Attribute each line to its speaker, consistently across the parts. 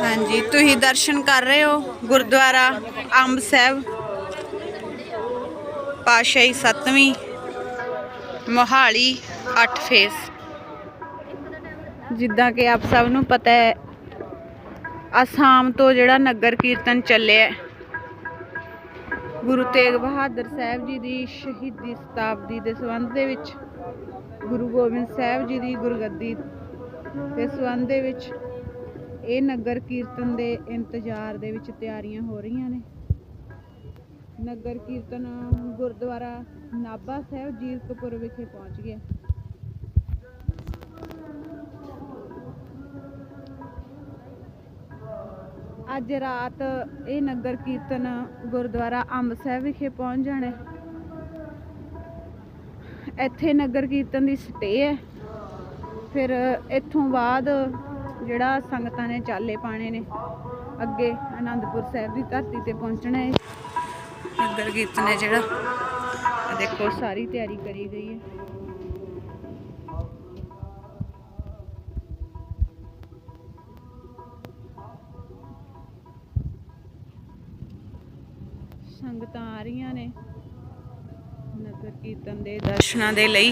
Speaker 1: ਹਾਂਜੀ, ਤੁਸੀਂ ਦਰਸ਼ਨ ਕਰ ਰਹੇ ਹੋ ਗੁਰਦੁਆਰਾ ਅੰਬ ਸਾਹਿਬ। ਪਾਸ਼ਾਹੀ ਸਤਵੀਂ ਮੋਹਾਲੀ 8 ਫੇਸ। ਜਿੱਦਾਂ ਕਿ ਆਪ ਸਭ ਨੂੰ ਪਤਾ ਹੈ, ਅਸਾਮ ਤੋਂ ਜਿਹੜਾ ਨਗਰ ਕੀਰਤਨ ਚੱਲਿਆ ਗੁਰੂ ਤੇਗ ਬਹਾਦਰ ਸਾਹਿਬ ਜੀ ਦੀ ਸ਼ਹੀਦੀ ਸ਼ਤਾਬਦੀ ਦੇ ਸੰਬੰਧ ਦੇ ਵਿੱਚ। ਗੁਰੂ ਗੋਬਿੰਦ ਸਾਹਿਬ ਜੀ ਦੀ ਗੁਰਗੱਦੀ ਦੇ ਸੰਬੰਧ ਦੇ ਵਿੱਚ ਇਹ ਨਗਰ ਕੀਰਤਨ ਦੇ ਇੰਤਜ਼ਾਰ ਦੇ ਵਿੱਚ ਤਿਆਰੀਆਂ ਹੋ ਰਹੀਆਂ ਨੇ। ਨਗਰ ਕੀਰਤਨ ਗੁਰਦੁਆਰਾ ਨਾਭਾ ਸਾਹਿਬ ਜੀਰਕਪੁਰ ਵਿਖੇ ਪਹੁੰਚ ਗਿਆ। ਅੱਜ ਰਾਤ ਇਹ ਨਗਰ ਕੀਰਤਨ ਗੁਰਦੁਆਰਾ ਅੰਬ ਸਾਹਿਬ ਵਿਖੇ ਪਹੁੰਚ ਜਾਣਾ ਇੱਥੇ ਨਗਰ ਕੀਰਤਨ ਦੀ ਸਟੇ ਹੈ। ਫਿਰ ਇੱਥੋਂ ਬਾਅਦ ਜਿਹੜਾ ਸੰਗਤਾਂ ਨੇ ਚਾਲੇ ਪਾਣੇ ਨੇ, ਅੱਗੇ ਆਨੰਦਪੁਰ ਸਾਹਿਬ ਦੀ ਧਰਤੀ ਤੇ ਪਹੁੰਚਣਾ ਹੈ। ਨਗਰ ਕੀਰਤਨ ਹੈ ਜਿਹੜਾ ਦੇਖੋ ਸਾਰੀ ਤਿਆਰੀ ਕਰੀ ਗਈ ਹੈ। ਸੰਗਤਾਂ ਆ ਰਹੀਆਂ ਨੇ। ਕੀਰਤਨ ਦੇ ਦਰਸ਼ਨਾਂ ਦੇ ਲਈ।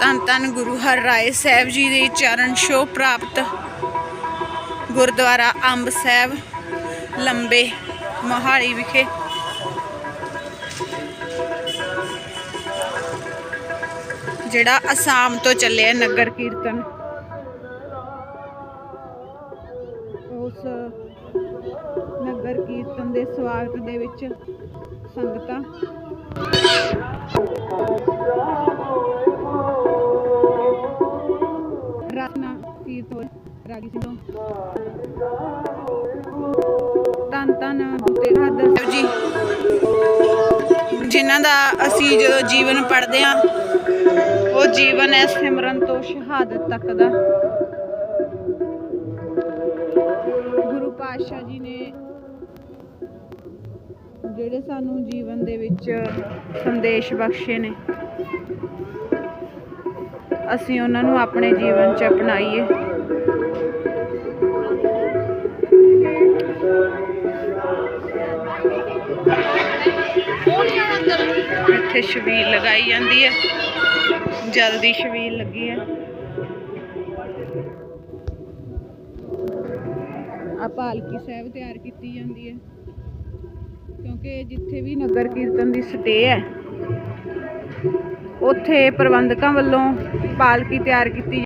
Speaker 1: ਧੰਨ ਧੰਨ ਗੁਰੂ ਹਰ ਰਾਏ ਸਾਹਿਬ ਜੀ ਦੇ ਚਰਨ ਛੋਹ ਪ੍ਰਾਪਤ ਗੁਰਦੁਆਰਾ ਅੰਬ ਸਾਹਿਬ, ਲੰਬੇ ਮੋਹਾਲੀ ਵਿਖੇ। ਜਿਹੜਾ ਅਸਾਮ ਤੋਂ ਚੱਲਿਆ ਨਗਰ ਕੀਰਤਨ। ਉਸ ਨਗਰ ਕੀਰਤਨ ਦੇ ਸਵਾਗਤ ਦੇ ਵਿੱਚ ਸੰਗਤਾਂ। ਰਤਨਾ ਤੀਰਥ ਹੋਏ, ਰਾਗੀ ਸਿੰਘੋਂ। ਤਨ ਤਨ ਬੁੱਤੇ ਬਹਾਦਰ ਸਾਹਿਬ ਜੀ, ਜਿਨ੍ਹਾਂ ਦਾ ਅਸੀਂ ਜਦੋਂ ਜੀਵਨ ਪੜ੍ਹਦੇ ਹਾਂ, ਉਹ ਜੀਵਨ ਹੈ ਸਿਮਰਨ ਤੋਂ ਸ਼ਹਾਦਤ ਤੱਕ ਦਾ ਪਾਤਸ਼ਾਹ ਜੀ ਨੇ ਜਿਹੜੇ ਸਾਨੂੰ ਜੀਵਨ ਦੇ ਵਿੱਚ ਸੰਦੇਸ਼ ਬਖਸ਼ੇ ਨੇ, ਅਸੀਂ ਉਹਨਾਂ ਨੂੰ ਆਪਣੇ ਜੀਵਨ 'ਚ ਅਪਣਾਈਏ। ਇੱਥੇ ਛਬੀਲ ਲਗਾਈ ਜਾਂਦੀ ਹੈ, ਜਲਦੀ ਛਬੀਲ ਲੱਗੀ ਹੈ। ਪਾਲਕੀ ਸਾਹਿਬ ਤਿਆਰ ਕੀਤੀ ਜਾਂਦੀ ਹੈ। ਕਿਉਂਕਿ ਜਿੱਥੇ ਵੀ ਨਗਰ ਕੀਰਤਨ ਦੀ ਸਟੇ ਹੈ, ਉੱਥੇ ਪ੍ਰਬੰਧਕਾਂ ਵੱਲੋਂ ਪਾਲਕੀ ਤਿਆਰ ਕੀਤੀ